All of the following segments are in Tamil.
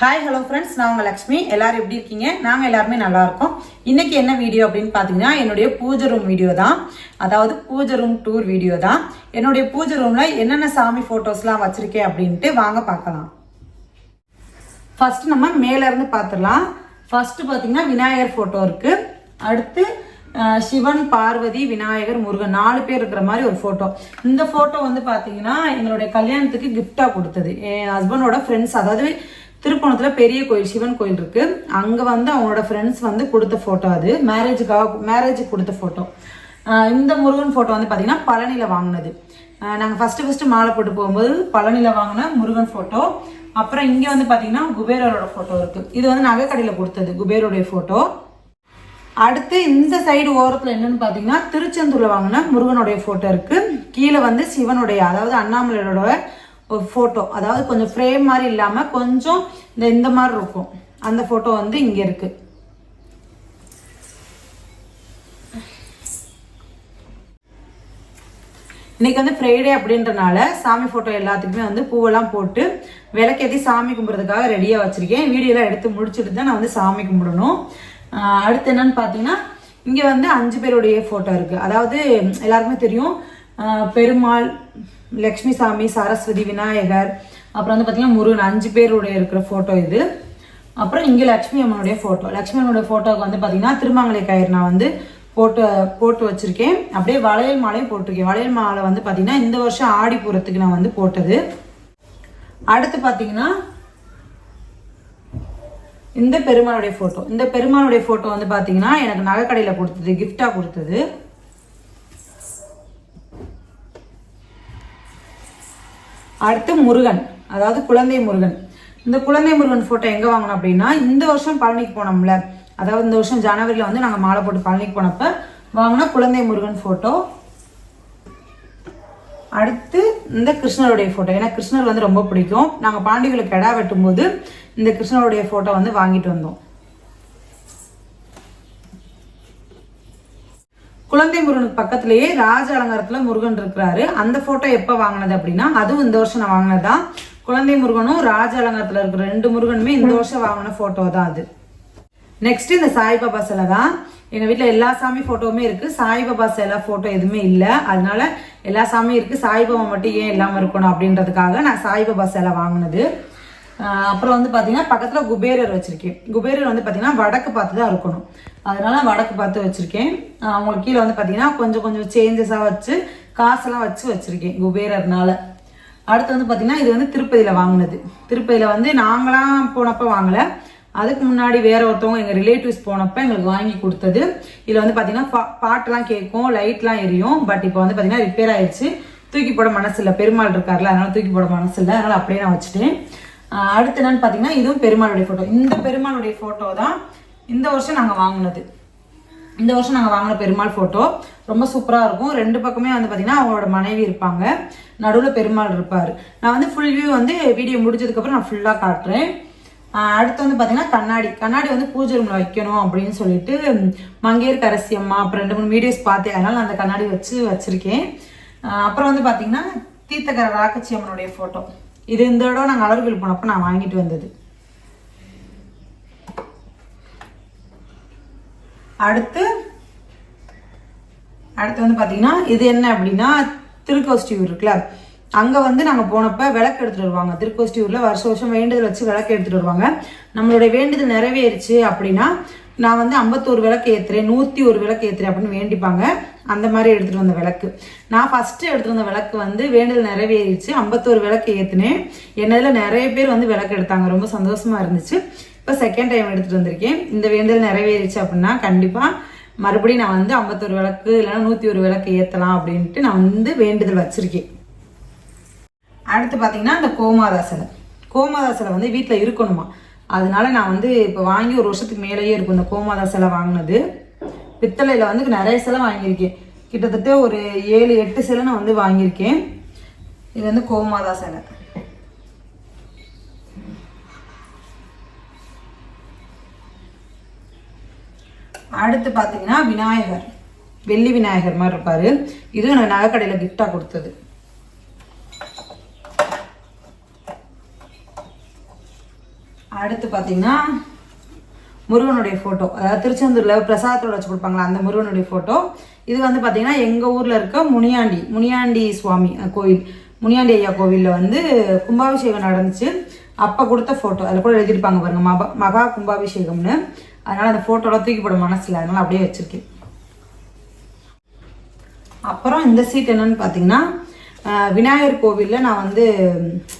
ஹாய் ஹலோ ஃப்ரெண்ட்ஸ் நான் உங்கள் லக்ஷ்மி. எல்லாரும் எப்படி இருக்கீங்க? நாங்கள் எல்லாருமே நல்லா இருக்கோம். இன்னைக்கு என்ன வீடியோ அப்படின்னு பார்த்தீங்கன்னா என்னுடைய பூஜை ரூம் வீடியோ தான். அதாவது பூஜை ரூம் டூர் வீடியோ தான். என்னுடைய பூஜை ரூமில் என்னென்ன சாமி ஃபோட்டோஸ்லாம் வச்சுருக்கேன் அப்படின்ட்டு வாங்க பார்க்கலாம். ஃபஸ்ட்டு நம்ம மேலேருந்து பார்த்துடலாம் ஃபஸ்ட்டு பார்த்தீங்கன்னா விநாயகர் ஃபோட்டோ இருக்குது அடுத்து சிவன் பார்வதி விநாயகர் முருகன் நாலு பேர் இருக்கிற மாதிரி ஒரு ஃபோட்டோ இந்த ஃபோட்டோ வந்து பார்த்தீங்கன்னா எங்களுடைய கல்யாணத்துக்கு கிஃப்டாக கொடுத்தது. என் ஹஸ்பண்டோட ஃப்ரெண்ட்ஸ் அதாவது திருப்பணத்தில் பெரிய கோயில் சிவன் கோயில் இருக்கு. அங்கே வந்து அவங்களோட ஃப்ரெண்ட்ஸ் வந்து கொடுத்த ஃபோட்டோ அது. மேரேஜுக்காக மேரேஜுக்கு கொடுத்த ஃபோட்டோ இந்த முருகன் ஃபோட்டோ வந்து பார்த்தீங்கன்னா பழனியில் வாங்கினது. நாங்கள் ஃபஸ்ட்டு ஃபஸ்ட்டு மாலை போட்டு போகும்போது பழனியில் வாங்கின முருகன் ஃபோட்டோ அப்புறம் இங்கே வந்து பார்த்தீங்கன்னா குபேரரோட ஃபோட்டோ இருக்குது இது வந்து நகைக்கடையில் கொடுத்தது குபேரோடைய ஃபோட்டோ அடுத்து இந்த சைடு ஓரத்தில் என்னன்னு பார்த்தீங்கன்னா திருச்செந்தூரில் வாங்கின முருகனுடைய ஃபோட்டோ இருக்குது கீழே வந்து சிவனுடைய அதாவது அண்ணாமலையோட ஒரு ஃபோட்டோ அதாவது கொஞ்சம் ஃப்ரேம் மாதிரி இல்லாமல் கொஞ்சம் இந்த இந்த மாதிரி இருக்கும். அந்த ஃபோட்டோ வந்து இங்கே இருக்குது இன்னைக்கு வந்து ஃப்ரைடே அப்படின்றனால சாமி ஃபோட்டோ எல்லாத்துக்குமே வந்து பூவெல்லாம் போட்டு விளக்கேற்றி சாமி கும்பிட்றதுக்காக ரெடியாக வச்சுருக்கேன். வீடியோலாம் எடுத்து முடிச்சுட்டு தான் நான் வந்து சாமி கும்பிடணும். அடுத்து என்னன்னு பார்த்தீங்கன்னா இங்கே வந்து அஞ்சு பேருடைய ஃபோட்டோ இருக்குது அதாவது எல்லாருக்குமே தெரியும். பெருமாள் லக்ஷ்மி சாமி சரஸ்வதி விநாயகர் அப்புறம் வந்து பார்த்தீங்கன்னா முருகன் அஞ்சு பேருடைய இருக்கிற ஃபோட்டோ இது. அப்புறம் இங்கே லக்ஷ்மி அம்மனுடைய ஃபோட்டோ லக்ஷ்மி அம்மனுடைய ஃபோட்டோவுக்கு வந்து பார்த்தீங்கன்னா திருமங்கலை கயிறு நான் வந்து போட்டு போட்டு வச்சுருக்கேன். அப்படியே வளையல் மாலையும் போட்டிருக்கேன். வளையல் மாலை வந்து பார்த்தீங்கன்னா இந்த வருஷம் ஆடிப்புறத்துக்கு நான் வந்து போட்டது. அடுத்து பார்த்தீங்கன்னா இந்த பெருமாளுடைய ஃபோட்டோ இந்த பெருமாளுடைய ஃபோட்டோ வந்து பார்த்தீங்கன்னா எனக்கு நகைக்கடையில் கொடுத்தது கிஃப்டாக கொடுத்தது. அடுத்து முருகன் அதாவது குழந்தை முருகன். இந்த குழந்தை முருகன் ஃபோட்டோ எங்கே வாங்கினோம் அப்படின்னா இந்த வருஷம் பழனிக்கு போனோம்ல. அதாவது இந்த வருஷம் ஜனவரியில் வந்து நாங்கள் மாலை போட்டு பழனிக்கு போனப்ப வாங்கின குழந்தை முருகன் ஃபோட்டோ அடுத்து இந்த கிருஷ்ணருடைய ஃபோட்டோ ஏன்னா கிருஷ்ணர் வந்து ரொம்ப பிடிக்கும். நாங்கள் பாண்டிகளுக்கு கிடா வெட்டும்போது இந்த கிருஷ்ணருடைய ஃபோட்டோ வந்து வாங்கிட்டு வந்தோம். குழந்தை முருகனுக்கு பக்கத்திலேயே ராஜ அலங்காரத்தில் முருகன் இருக்கிறாரு. அந்த ஃபோட்டோ எப்போ வாங்கினது அப்படின்னா அதுவும் இந்த வருஷம் நான் வாங்கினதுதான். குழந்தை முருகனும் ராஜ அலங்காரத்தில் இருக்கிற ரெண்டு முருகனுமே இந்த வருஷம் வாங்கின ஃபோட்டோ தான் அது. நெக்ஸ்ட் இந்த சாய்பாபா சிலை தான். எங்கள் வீட்டில் எல்லா சாமி ஃபோட்டோவுமே இருக்குது சாய்பாபா சிலை ஃபோட்டோ எதுவுமே இல்லை. அதனால எல்லா சாமியும் இருக்குது சாய்பாபா மட்டும் ஏன் இல்லாமல் இருக்கணும் அப்படின்றதுக்காக நான் சாய்பாபா சிலை வாங்கினது. அப்புறம் வந்து பார்த்தீங்கன்னா பக்கத்தில் குபேரர் வச்சுருக்கேன். குபேரர் வந்து பார்த்தீங்கன்னா வடக்கு பார்த்து தான் இருக்கணும். அதனால வடக்கு பார்த்து வச்சுருக்கேன். அவங்களுக்கு கீழே வந்து பார்த்தீங்கன்னா கொஞ்சம் கொஞ்சம் சேஞ்சஸாக வச்சு காசெல்லாம் வச்சு வச்சுருக்கேன் குபேரர்னால. அடுத்து வந்து பார்த்தீங்கன்னா இது வந்து திருப்பதியில் வாங்கினது. திருப்பதியில் வந்து நாங்களாம் போனப்போ வாங்கலை. அதுக்கு முன்னாடி வேற ஒருத்தவங்க எங்கள் ரிலேட்டிவ்ஸ் போனப்போ எங்களுக்கு வாங்கி கொடுத்தது. இதில் வந்து பார்த்தீங்கன்னா பா- பாட்டெலாம் கேட்கும் லைட்லாம் எரியும். பட் இப்போ வந்து பார்த்தீங்கன்னா ரிப்பேர் ஆயிடுச்சு தூக்கி போட மனசு இல்லை. பெருமாள் இருக்கார்ல அதனால தூக்கி போட மனசு இல்லை. அதனால அப்படியே நான் வச்சுட்டேன். அடுத்து என்னன்னு பார்த்தீங்கன்னா இதுவும் பெருமாளுடைய ஃபோட்டோ இந்த பெருமாளுடைய ஃபோட்டோ தான் இந்த வருஷம் நாங்கள் வாங்கினது. இந்த வருஷம் நாங்கள் வாங்கின பெருமாள் ஃபோட்டோ ரொம்ப சூப்பராக இருக்கும். ரெண்டு பக்கமே வந்து பார்த்தீங்கன்னா அவங்களோட மனைவி இருப்பாங்க. நடுவில் பெருமாள் இருப்பார். நான் வந்து ஃபுல் வியூ வந்து வீடியோ முடிஞ்சதுக்கப்புறம் நான் ஃபுல்லாக காட்டுறேன். அடுத்து வந்து பார்த்தீங்கன்னா கண்ணாடி. கண்ணாடி வந்து பூஜை ரூமில் வைக்கணும் அப்படின்னு சொல்லிட்டு மங்கையர் கரசி அம்மா அப்புறம் ரெண்டு மூணு வீடியோஸ் பார்த்தேன். அதனால் நான் அந்த கண்ணாடி வச்சு வச்சுருக்கேன். அப்புறம் வந்து பார்த்தீங்கன்னா தீர்த்தக்கர ராக்கச்சி அம்மனுடைய ஃபோட்டோ இது இந்த தடவை நாங்கள் அலர்வில் போனப்போ நான் வாங்கிட்டு வந்தது. அடுத்து அடுத்து வந்து பார்த்தீங்கன்னா இது என்ன அப்படின்னா திருக்கோஷ்டியூர் இருக்குல்ல? அங்கே வந்து நாங்கள் போனப்ப விளக்கு எடுத்துட்டு வருவாங்க. திருக்கோஷ்டியூரில் வருஷ வருஷம் வேண்டுதல் வச்சு விளக்கு எடுத்துட்டு வருவாங்க. நம்மளுடைய வேண்டுதல் நிறைவேறுச்சு அப்படின்னா நான் வந்து ஐம்பத்தோரு விளக்கு ஏற்றுறேன் நூற்றி ஒரு விளக்கு ஏற்றுறேன் அப்படின்னு வேண்டிப்பாங்க. அந்த மாதிரி எடுத்துகிட்டு வந்த விளக்கு. நான் ஃபஸ்ட்டு எடுத்துகிட்டு வந்த விளக்கு வந்து வேண்டுதல் நிறைவேறிச்சு ஐம்பத்தோரு விளக்கு ஏற்றுனேன் என்னதில் நிறைய பேர் வந்து விளக்கு எடுத்தாங்க ரொம்ப சந்தோஷமாக இருந்துச்சு. இப்போ செகண்ட் டைம் எடுத்துகிட்டு வந்திருக்கேன். இந்த வேண்டுதல் நிறைவேறிச்சு அப்படின்னா கண்டிப்பாக மறுபடியும் நான் வந்து ஐம்பத்தொரு விளக்கு இல்லைன்னா நூற்றி ஒரு விளக்கு ஏற்றலாம் அப்படின்ட்டு நான் வந்து வேண்டுதல் வச்சுருக்கேன். அடுத்து பார்த்தீங்கன்னா அந்த கோமாதாசலை கோமாதாசலை வந்து வீட்டில் இருக்கணுமா? அதனால நான் வந்து இப்போ வாங்கி ஒரு வருஷத்துக்கு மேலேயே இருக்கும் இந்த கோமாதா சிலை வாங்கினது. பித்தளையில் வந்து நிறைய சிலை வாங்கியிருக்கேன். கிட்டத்தட்ட ஒரு ஏழு எட்டு சிலை நான் வந்து வாங்கியிருக்கேன். இது வந்து கோமாதா சிலை. அடுத்து பார்த்தீங்கன்னா விநாயகர். வெள்ளி விநாயகர் மாதிரி இருப்பார். இதுவும் நான் நகைக்கடையில் கிஃப்டாக கொடுத்தது. அடுத்து பார்த்தீங்கன்னா முருகனுடைய ஃபோட்டோ அதாவது திருச்செந்தூரில் பிரசாதத்தோட வச்சு கொடுப்பாங்களா அந்த முருகனுடைய ஃபோட்டோ இது வந்து பார்த்தீங்கன்னா எங்கள் ஊரில் இருக்க முனியாண்டி முனியாண்டி சுவாமி கோயில். முனியாண்டி ஐயா கோவிலில் வந்து கும்பாபிஷேகம் நடந்துச்சு. அப்போ கொடுத்த ஃபோட்டோ அதில் கூட எழுதியிருப்பாங்க பாருங்கள் மகா மகா கும்பாபிஷேகம்னு. அதனால் அந்த ஃபோட்டோலாம் தூக்கி மனசில். அதனால் அப்படியே வச்சுருக்கேன். அப்புறம் இந்த சீட் என்னன்னு பார்த்தீங்கன்னா விநாயகர் கோவிலில் நான் வந்து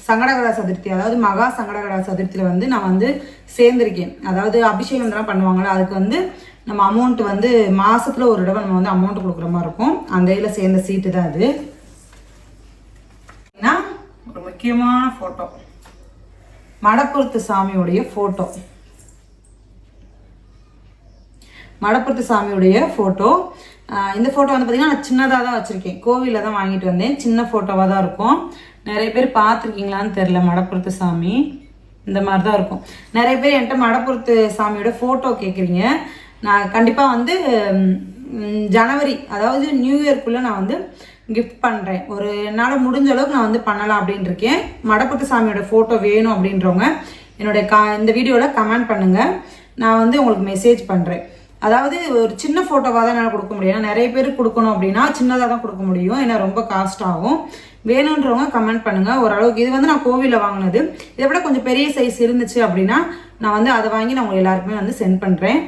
சங்கடகரா சதுர்த்தி அதாவது மகா சங்கடகரா சதுர்த்தியில் வந்து நான் வந்து சேர்ந்திருக்கேன். அதாவது அபிஷேகம் இதெல்லாம் பண்ணுவாங்கல்ல அதுக்கு வந்து நம்ம அமௌண்ட் வந்து மாசத்துல ஒரு தடவை நம்ம வந்து அமௌண்ட் கொடுக்குற மாதிரி இருக்கும். அந்த இதில் சேர்ந்த சீட்டு தான் அது. ஏன்னா, ஒரு முக்கியமான ஃபோட்டோ மடப்புறத்து சாமியுடைய ஃபோட்டோ மடப்புறத்து சாமியுடைய ஃபோட்டோ இந்த ஃபோட்டோ வந்து பார்த்தீங்கன்னா நான் சின்னதாக தான் வச்சுருக்கேன். கோவிலில் தான் வாங்கிட்டு வந்தேன். சின்ன ஃபோட்டோவாக தான் இருக்கும். நிறைய பேர் பார்த்துருக்கீங்களான்னு தெரில மடப்புறத்து சாமி. இந்த மாதிரி தான் இருக்கும். நிறைய பேர் என்கிட்ட மடப்புறத்து சாமியோட ஃபோட்டோ கேட்குறீங்க நான் கண்டிப்பாக வந்து ஜனவரி அதாவது நியூ இயர்க்குள்ளே நான் வந்து கிஃப்ட் பண்ணுறேன் ஒரு என்னால் முடிஞ்ச அளவுக்கு நான் வந்து பண்ணலாம் அப்படின்னு இருக்கேன். மடப்புட்டு சாமியோட ஃபோட்டோ வேணும் அப்படின்றவங்க என்னுடைய கா இந்த வீடியோவில் கமெண்ட் பண்ணுங்கள் நான் வந்து உங்களுக்கு மெசேஜ் பண்ணுறேன் அதாவது ஒரு சின்ன ஃபோட்டோவாக தான் என்னால் கொடுக்க முடியும். ஏன்னா நிறைய பேருக்கு கொடுக்கணும் அப்படின்னா சின்னதாக தான் கொடுக்க முடியும். ஏன்னா ரொம்ப காஸ்ட் ஆகும். வேணுன்றவங்க கமெண்ட் பண்ணுங்கள் ஓரளவுக்கு இது வந்து நான் கோவிலில் வாங்கினது. இதை விட கொஞ்சம் பெரிய சைஸ் இருந்துச்சு அப்படின்னா நான் வந்து அதை வாங்கி நான் உங்களுக்கு எல்லாருக்குமே வந்து சென்ட் பண்ணுறேன்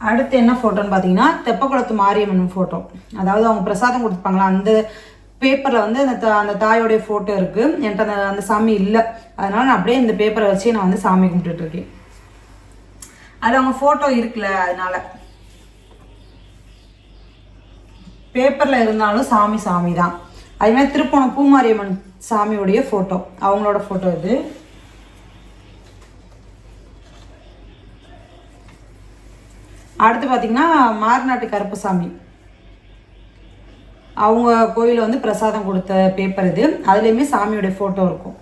அடுத்து என்ன ஃபோட்டோன்னு பார்த்தீங்கன்னா தெப்பக்குளத்து மாரியம்மன் ஃபோட்டோ அதாவது அவங்க பிரசாதம் கொடுத்துப்பாங்களா அந்த பேப்பரில் வந்து அந்த தா- அந்த தாயோடைய ஃபோட்டோ இருக்குது என்கிட்ட அந்த அந்த சாமி இல்லை. அதனால நான் அப்படியே இந்த பேப்பரை வச்சு நான் வந்து சாமி கும்பிட்டுட்ருக்கேன் அது அவங்க ஃபோட்டோ இருக்குல்ல அதனால. பேப்பரில் இருந்தாலும் சாமி சாமி தான். அதே மாதிரி பூமாரியம்மன் சாமியுடைய ஃபோட்டோ அவங்களோட ஃபோட்டோ இது. அடுத்து பார்த்தீங்கன்னா மார்நாட்டு கருப்பசாமி. அவங்க கோயிலில் வந்து பிரசாதம் கொடுத்த பேப்பர் இது. அதுலேயுமே சாமியோடைய ஃபோட்டோ இருக்கும்.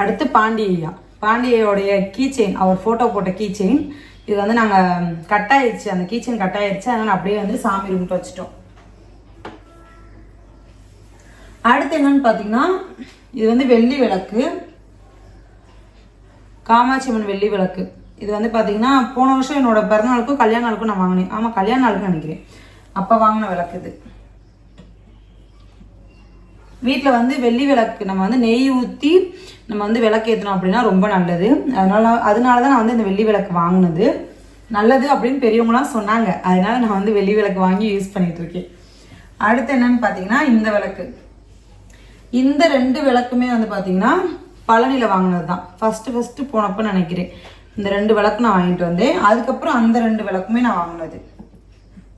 அடுத்து பாண்டியா. பாண்டியோடைய கீ செயின் அவர் ஃபோட்டோ போட்ட கீ செயின் இது வந்து நாங்கள் கட் ஆயிடுச்சு அந்த கீ செயின் கட் ஆயிடுச்சு அதனால் அப்படியே வந்து சாமி ரூம்ட்டு வச்சுட்டோம். அடுத்து என்னன்னு பார்த்தீங்கன்னா இது வந்து வெள்ளி விளக்கு. காமாட்சி அம்மன் வெள்ளி விளக்கு. இது வந்து பார்த்தீங்கன்னா போன வருஷம் என்னோட பிறந்தநாளுக்கும் கல்யாண நாளுக்கும் நான் வாங்கினேன். ஆமாம் கல்யாண நாளுக்கு நினைக்கிறேன். அப்போ வாங்கின விளக்கு இது. வீட்டில் வந்து வெள்ளி விளக்கு நம்ம வந்து நெய் ஊற்றி நம்ம வந்து விளக்கு ஏற்றணும் அப்படின்னா ரொம்ப நல்லது. அதனால அதனால தான் நான் வந்து இந்த வெள்ளி விளக்கு வாங்கினது. நல்லது அப்படின்னு பெரியவங்களாம் சொன்னாங்க. அதனால நான் வந்து வெள்ளி விளக்கு வாங்கி யூஸ் பண்ணிட்டு இருக்கேன். அடுத்து என்னன்னு பார்த்தீங்கன்னா இந்த விளக்கு. இந்த ரெண்டு விளக்குமே வந்து பார்த்தீங்கன்னா பழனியில் வாங்கினது தான் ஃபஸ்ட்டு ஃபஸ்ட்டு போனப்போ நினைக்கிறேன். இந்த ரெண்டு விளக்கு நான் வாங்கிட்டு வந்தேன். அதுக்கப்புறம் அந்த ரெண்டு விளக்குமே நான் வாங்கினது.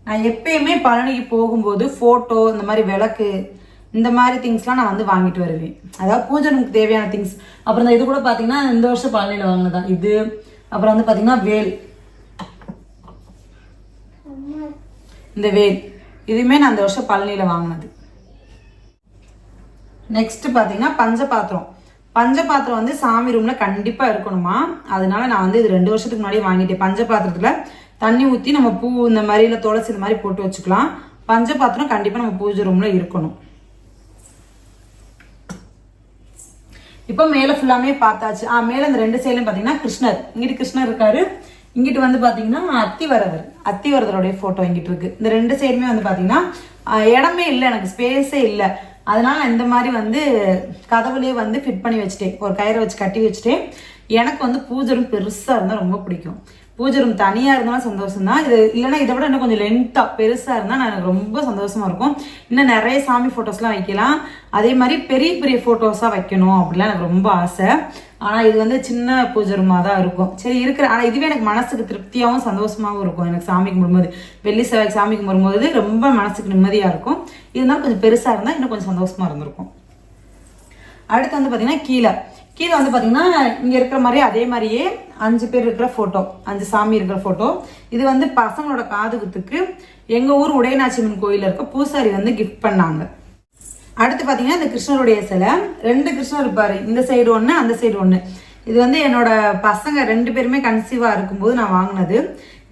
நான் எப்பயுமே பழனிக்கு போகும்போது ஃபோட்டோ இந்த மாதிரி விளக்கு இந்த மாதிரி திங்ஸ்லாம் நான் வந்து வாங்கிட்டு வருவேன். அதாவது பூஜை ரூமுக்கு தேவையான திங்ஸ் அப்புறம் இந்த இது கூட பார்த்தீங்கன்னா இந்த வருஷம் பழனியில் வாங்கினதான் இது அப்புறம் வந்து பார்த்தீங்கன்னா வேல். இந்த வேல். இதுவுமே நான் இந்த வருஷம் பழனியில் வாங்கினது. நெக்ஸ்ட் பார்த்தீங்கன்னா பஞ்சபாத்திரம். பஞ்சபாத்திரம் வந்து சாமி ரூமில் கண்டிப்பாக இருக்கணுமா? அதனால நான் வந்து இது ரெண்டு வருஷத்துக்கு முன்னாடியே வாங்கிட்டேன். பஞ்சபாத்திரத்துல தண்ணி ஊற்றி நம்ம பூ இந்த மாதிரி இல்லை துளசி இந்த மாதிரி போட்டு வச்சுக்கலாம். பஞ்சபாத்திரம் கண்டிப்பாக நம்ம பூஜை ரூமில் இருக்கணும். இப்போ மேலே ஃபுல்லாமே பார்த்தாச்சு. ஆ மேலே இந்த ரெண்டு சைட்லையும் பார்த்தீங்கன்னா கிருஷ்ணர். இங்கிட்டு கிருஷ்ணர் இருக்காரு. இங்கிட்டு வந்து பார்த்தீங்கன்னா அத்திவரதர். அத்திவரதருடைய ஃபோட்டோ இங்கிட்டு இருக்கு. இந்த ரெண்டு சைடுமே வந்து பார்த்தீங்கன்னா இடமே இல்லை எனக்கு ஸ்பேஸே இல்லை. அதனால இந்த மாதிரி வந்து கதவுலேயே வந்து ஃபிட் பண்ணி வச்சுட்டேன். ஒரு கயிறை வச்சு கட்டி வச்சுட்டேன். எனக்கு வந்து பூஜை பெருசாக இருந்தால் ரொம்ப பிடிக்கும். பூஜை ரூம் தனியாக இருந்தாலும் சந்தோஷம் தான் இது இல்லைன்னா இதை விட இன்னும் கொஞ்சம் லென்த்தாக பெருசாக இருந்தால் நான் எனக்கு ரொம்ப சந்தோஷமாக இருக்கும். இன்னும் நிறைய சாமி ஃபோட்டோஸ்லாம் வைக்கலாம். அதே மாதிரி பெரிய பெரிய ஃபோட்டோஸாக வைக்கணும் அப்படிலாம் எனக்கு ரொம்ப ஆசை. ஆனால் இது வந்து சின்ன பூஜை ரூமாக தான் இருக்கும். சரி இருக்கிற ஆனால் இதுவே எனக்கு மனசுக்கு திருப்தியாகவும் சந்தோஷமாகவும் இருக்கும். எனக்கு சாமி கும்பிடும்போது வெள்ளி செவ்வாய் சாமி கும்பிடும்போது ரொம்ப மனசுக்கு நிம்மதியாக இருக்கும். இருந்தாலும் கொஞ்சம் பெருசாக இருந்தால் இன்னும் கொஞ்சம் சந்தோஷமாக இருந்திருக்கும். அடுத்து வந்து பார்த்தீங்கன்னா கீழே. கீழே வந்து பார்த்தீங்கன்னா இங்கே இருக்கிற மாதிரி அதே மாதிரியே அஞ்சு பேர் இருக்கிற ஃபோட்டோ அஞ்சு சாமி இருக்கிற ஃபோட்டோ இது வந்து பசங்களோட காதுகுத்துக்கு எங்கள் ஊர் உடையநாச்சியம்மன் கோயிலில் இருக்க பூசாரி வந்து கிஃப்ட் பண்ணாங்க. அடுத்து பார்த்தீங்கன்னா இந்த கிருஷ்ணருடைய சிலை. ரெண்டு கிருஷ்ணர் இருப்பார். இந்த சைடு ஒன்று அந்த சைடு ஒன்று இது வந்து என்னோட பசங்க ரெண்டு பேருமே கன்சீவாக இருக்கும்போது நான் வாங்கினது.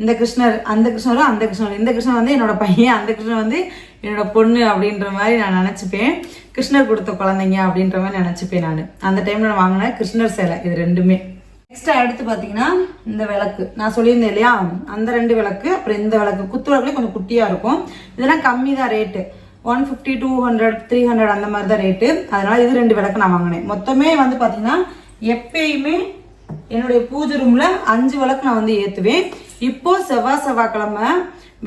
இந்த கிருஷ்ணர் அந்த கிருஷ்ணரும் அந்த கிருஷ்ணர். இந்த கிருஷ்ணர் வந்து என்னோட பையன் அந்த கிருஷ்ணர் வந்து என்னோட பொண்ணு அப்படின்ற மாதிரி நான் நினச்சிப்பேன். கிருஷ்ணர் கொடுத்த குழந்தைங்க அப்படின்ற மாதிரி நினச்சிப்பேன் நான். அந்த டைமில் நான் வாங்கின கிருஷ்ணர் சேலை இது ரெண்டுமே. நெக்ஸ்ட் அடுத்து பார்த்தீங்கன்னா இந்த விளக்கு. நான் சொல்லியிருந்தேன் இல்லையா? அந்த ரெண்டு விளக்கு அப்புறம் இந்த விளக்கு. குத்து விளக்குலேயே கொஞ்சம் குட்டியாக இருக்கும். இதெல்லாம் கம்மி தான் rate one fifty two hundred three hundred அந்த மாதிரி தான் ரேட்டு அதனால இது ரெண்டு விளக்கு நான் வாங்கினேன். மொத்தமே வந்து பார்த்தீங்கன்னா எப்பயுமே என்னுடைய பூஜை ரூம்ல அஞ்சு விளக்கு நான் வந்து ஏற்றுவேன் இப்போ செவ்வாய் செவ்வாய்க்கிழமை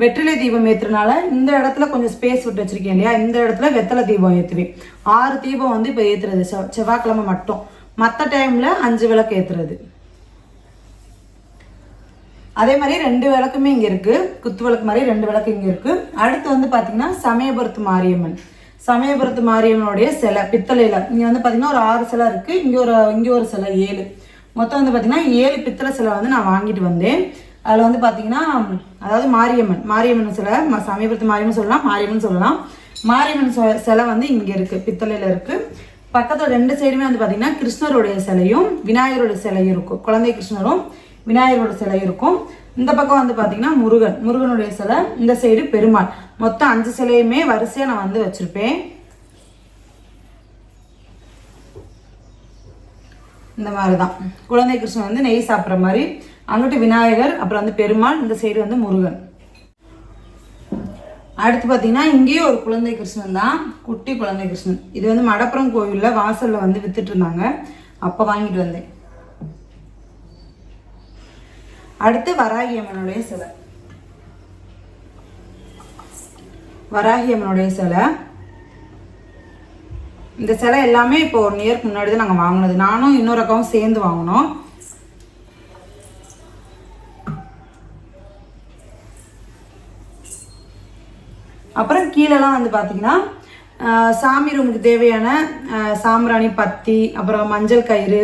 வெற்றிலை தீபம் ஏற்றுறனால இந்த இடத்துல கொஞ்சம் ஸ்பேஸ் விட்டு வச்சிருக்கேன் இல்லையா? இந்த இடத்துல வெத்தலை தீபம் ஏற்றுவேன் ஆறு தீபம் வந்து இப்போ ஏற்றுறது செவ் செவ்வாய்க்கிழமை மட்டும். மற்ற டைம்ல அஞ்சு விளக்கு ஏற்றுறது அதே மாதிரி ரெண்டு விளக்குமே இங்கே இருக்கு. குத்து விளக்கு மாதிரி ரெண்டு விளக்கு இங்கே இருக்கு. அடுத்து வந்து பார்த்தீங்கன்னா சமயபுரத்து மாரியம்மன். சமயபுரத்து மாரியம்மனுடைய சிலை பித்தளையில. இங்கே வந்து பார்த்திங்கன்னா ஒரு ஆறு சிலை இருக்கு. இங்கே ஒரு இங்கே ஒரு சிலை ஏழு. மொத்தம் வந்து பார்த்திங்கன்னா ஏழு பித்தளை சிலை வந்து நான் வாங்கிட்டு வந்தேன். அதில் வந்து பார்த்திங்கன்னா அதாவது மாரியம்மன் மாரியம்மன் சிலை ம- சமீபத்து மாரியம்மன் சொல்லலாம் மாரியம்மன் சொல்லலாம். மாரியம்மன் சிலை- சிலை வந்து இங்கே இருக்குது பித்தளையில் இருக்குது பக்கத்தில் ரெண்டு சைடுமே வந்து பார்த்திங்கன்னா கிருஷ்ணருடைய சிலையும் விநாயகருடைய சிலையும் இருக்கும் குழந்தை கிருஷ்ணரும் விநாயகரோட சிலை இருக்கும். இந்த பக்கம் வந்து பார்த்தீங்கன்னா முருகன் முருகனுடைய சிலை இந்த சைடு பெருமாள். மொத்தம் அஞ்சு சிலையுமே வரிசையாக நான் வந்து வச்சுருப்பேன். இந்த மாதிரி தான் குழந்தை கிருஷ்ணன் வந்து நெய் சாப்பிட்ற மாதிரி. அங்கிட்டு விநாயகர் அப்புறம் வந்து பெருமாள் இந்த சைடு வந்து முருகன். அடுத்து பார்த்தீங்கன்னா இங்கேயும் ஒரு குழந்தை கிருஷ்ணன் தான் குட்டி குழந்தை கிருஷ்ணன். இது வந்து மடப்புறம் கோவிலில் வாசலில் வந்து வித்துட்டு இருந்தாங்க. அப்போ வாங்கிட்டு வந்தேன். அடுத்து வராகி அம்மனுடைய சிலை. வராகி அம்மனுடைய சிலை. இந்த சிலை எல்லாமே இப்போ ஒன் இயர்க்கு முன்னாடி தான் நாங்கள் வாங்கினது. நானும் இன்னொரு அக்காவும் சேர்ந்து வாங்கினோம். அப்புறம் கீழெல்லாம் வந்து பார்த்தீங்கன்னா சாமி ரூமுக்கு தேவையான சாம்பிராணி பத்தி அப்புறம் மஞ்சள் கயிறு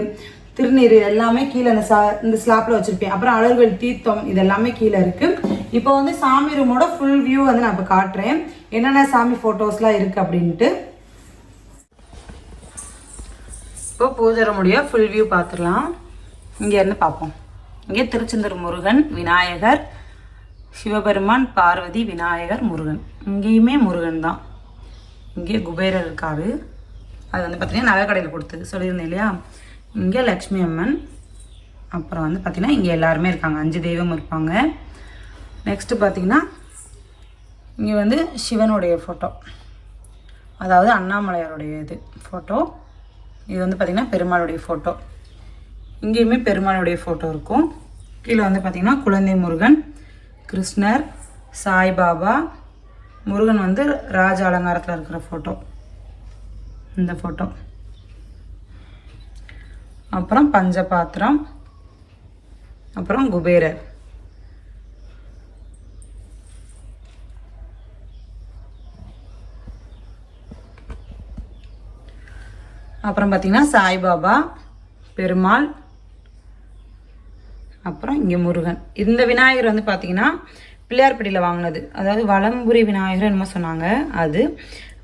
திருநீர் எல்லாமே கீழே இந்த சா இந்த ஸ்லாப்ல வச்சிருப்பேன். அப்புறம் அழகுகள் தீர்த்தம் இது எல்லாமே கீழே இருக்கு. இப்போ வந்து சாமி ரூமோட ஃபுல் வியூ வந்து நான் இப்போ காட்டுறேன். என்னென்ன சாமி ஃபோட்டோஸ்லாம் இருக்கு அப்படின்ட்டு. இப்போ பூஜை ரூமுடைய ஃபுல் வியூ பார்த்துடலாம். இங்கேருந்து பார்ப்போம். இங்கே திருச்செந்தூர் முருகன் விநாயகர் சிவபெருமான் பார்வதி விநாயகர் முருகன். இங்கேயுமே முருகன் தான். இங்கே குபேரர் இருக்காரு. அது வந்து பார்த்தீங்கன்னா நகைக்கடையில் கொடுத்தது. சொல்லியிருந்தேன் இல்லையா? இங்கே லக்ஷ்மி அம்மன். அப்புறம் வந்து பார்த்திங்கன்னா இங்கே எல்லாருமே இருக்காங்க. அஞ்சு தெய்வம் இருப்பாங்க. நெக்ஸ்ட்டு பார்த்தீங்கன்னா இங்கே வந்து சிவனுடைய ஃபோட்டோ அதாவது அண்ணாமலையாருடைய இது ஃபோட்டோ இது வந்து பார்த்திங்கன்னா பெருமாளுடைய ஃபோட்டோ இங்கேயுமே பெருமாளுடைய ஃபோட்டோ இருக்கும். கீழே வந்து பார்த்திங்கன்னா குழந்தை முருகன் கிருஷ்ணர் சாய்பாபா முருகன் வந்து ராஜ அலங்காரத்தில் இருக்கிற ஃபோட்டோ இந்த ஃபோட்டோ அப்புறம் பஞ்சபாத்திரம் அப்புறம் குபேரர். அப்புறம் பார்த்தீங்கன்னா சாய்பாபா பெருமாள் அப்புறம் இங்கே முருகன். இந்த விநாயகர் வந்து பார்த்தீங்கன்னா பிள்ளையார்பட்டியில் வாங்கினது. அதாவது வலம்புரி விநாயகர் என்னமோ சொன்னாங்க அது.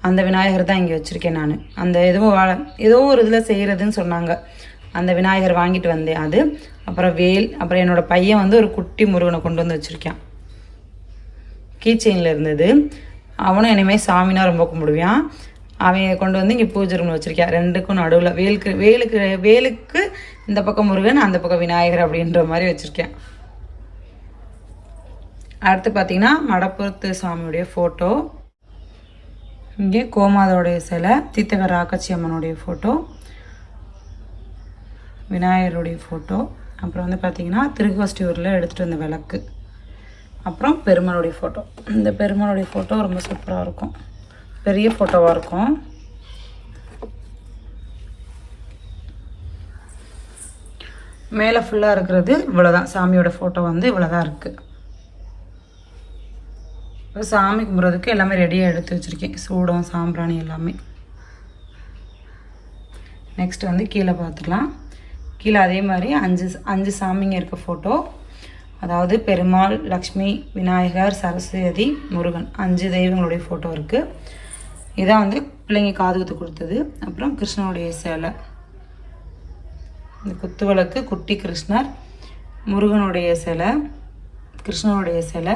அந்த விநாயகர் தான் இங்கே வச்சுருக்கேன் நான். அந்த எதுவும் வள ஏதோ ஒரு இதில் செய்கிறதுன்னு சொன்னாங்க. அந்த விநாயகர் வாங்கிட்டு வந்தேன் அது. அப்புறம் வேல் அப்புறம் என்னோட பையன் வந்து ஒரு குட்டி முருகனை கொண்டு வந்து வச்சுருக்கான். கீச்செயினில் இருந்தது. அவனும் இனிமேல் சாமினா ரொம்ப கும்பிடுவான். அவன் கொண்டு வந்து இங்கே பூஜை ரூமில் வச்சிருக்கான் ரெண்டுக்கும் நடுவில். வேலுக்கு வேலுக்கு வேலுக்கு இந்த பக்கம் முருகன் அந்த பக்கம் விநாயகர் அப்படின்ற மாதிரி வச்சுருக்கேன். அடுத்து பார்த்தீங்கன்னா மடப்புறத்து சாமியுடைய ஃபோட்டோ இங்கே கோமாதோடைய சிலை தீத்தகர் ராக்கச்சி அம்மனுடைய ஃபோட்டோ விநாயகருடைய ஃபோட்டோ அப்புறம் வந்து பார்த்திங்கன்னா திருக்கோஷ்டியூரில் எடுத்துகிட்டு வந்த விளக்கு. அப்புறம் பெருமாளுடைய ஃபோட்டோ இந்த பெருமாளுடைய ஃபோட்டோ ரொம்ப சூப்பராக இருக்கும். பெரிய ஃபோட்டோவாக இருக்கும். மேலே ஃபுல்லாக இருக்கிறது இவ்வளோதான் சாமியோட ஃபோட்டோ வந்து இவ்வளோதான் இருக்குது இப்போ சாமி கும்பிட்றதுக்கு எல்லாமே ரெடியாக எடுத்து வச்சுருக்கேன். சூடம் சாம்பிராணி எல்லாமே. நெக்ஸ்ட் வந்து கீழே பார்த்துக்கலாம். கீழே அதே மாதிரி அஞ்சு அஞ்சு சாமிங்க இருக்க ஃபோட்டோ அதாவது பெருமாள் லக்ஷ்மி விநாயகர் சரஸ்வதி முருகன். அஞ்சு தெய்வங்களுடைய ஃபோட்டோ இருக்குது இதான் வந்து பிள்ளைங்க காதுகுத்து கொடுத்தது. அப்புறம் கிருஷ்ணனுடைய சேலை. இந்த குத்துவிளக்கு குட்டி கிருஷ்ணர் முருகனுடைய சிலை கிருஷ்ணனுடைய சிலை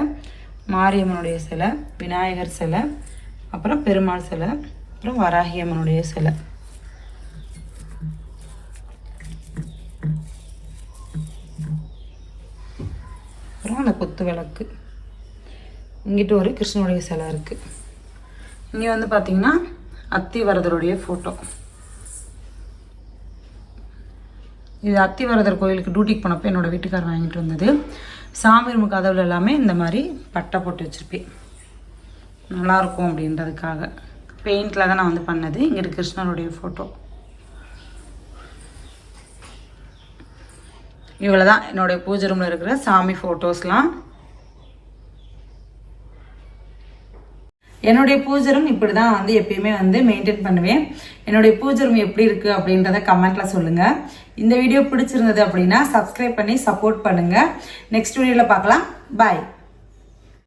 மாரியம்மனுடைய சிலை விநாயகர் சிலை அப்புறம் பெருமாள் சிலை அப்புறம் வராகியம்மனுடைய சிலை. அப்புறம் அந்த குத்து விளக்கு. இங்கிட்டு ஒரு கிருஷ்ணனுடைய சிலை இருக்குது இங்கே வந்து பார்த்தீங்கன்னா அத்திவரதருடைய ஃபோட்டோ இது அத்திவரதர் கோயிலுக்கு டியூட்டிக்கு போனப்போ என்னோட வீட்டுக்கார் வாங்கிட்டு வந்தது. சாமி ரூம் கதவுல எல்லாமே இந்த மாதிரி பட்டை போட்டு வச்சுருப்பேன். நல்லாயிருக்கும் அப்படின்றதுக்காக. பெயிண்டில் தான் நான் வந்து பண்ணது. இங்கே கிருஷ்ணருடைய ஃபோட்டோ இவ்வளோ தான் என்னுடைய பூஜை ரூமில் இருக்கிற சாமி ஃபோட்டோஸ்லாம் என்னுடைய பூஜை ரூம் இப்படி தான் வந்து எப்பயுமே வந்து மெயின்டைன் பண்ணுவேன். என்னுடைய பூஜை ரூம் எப்படி இருக்குது அப்படின்றத கமெண்ட்டில் சொல்லுங்கள் இந்த வீடியோ பிடிச்சிருந்தது அப்படின்னா சப்ஸ்கிரைப் பண்ணி சப்போர்ட் பண்ணுங்கள் நெக்ஸ்ட் வீடியோவில் பார்க்கலாம். பாய்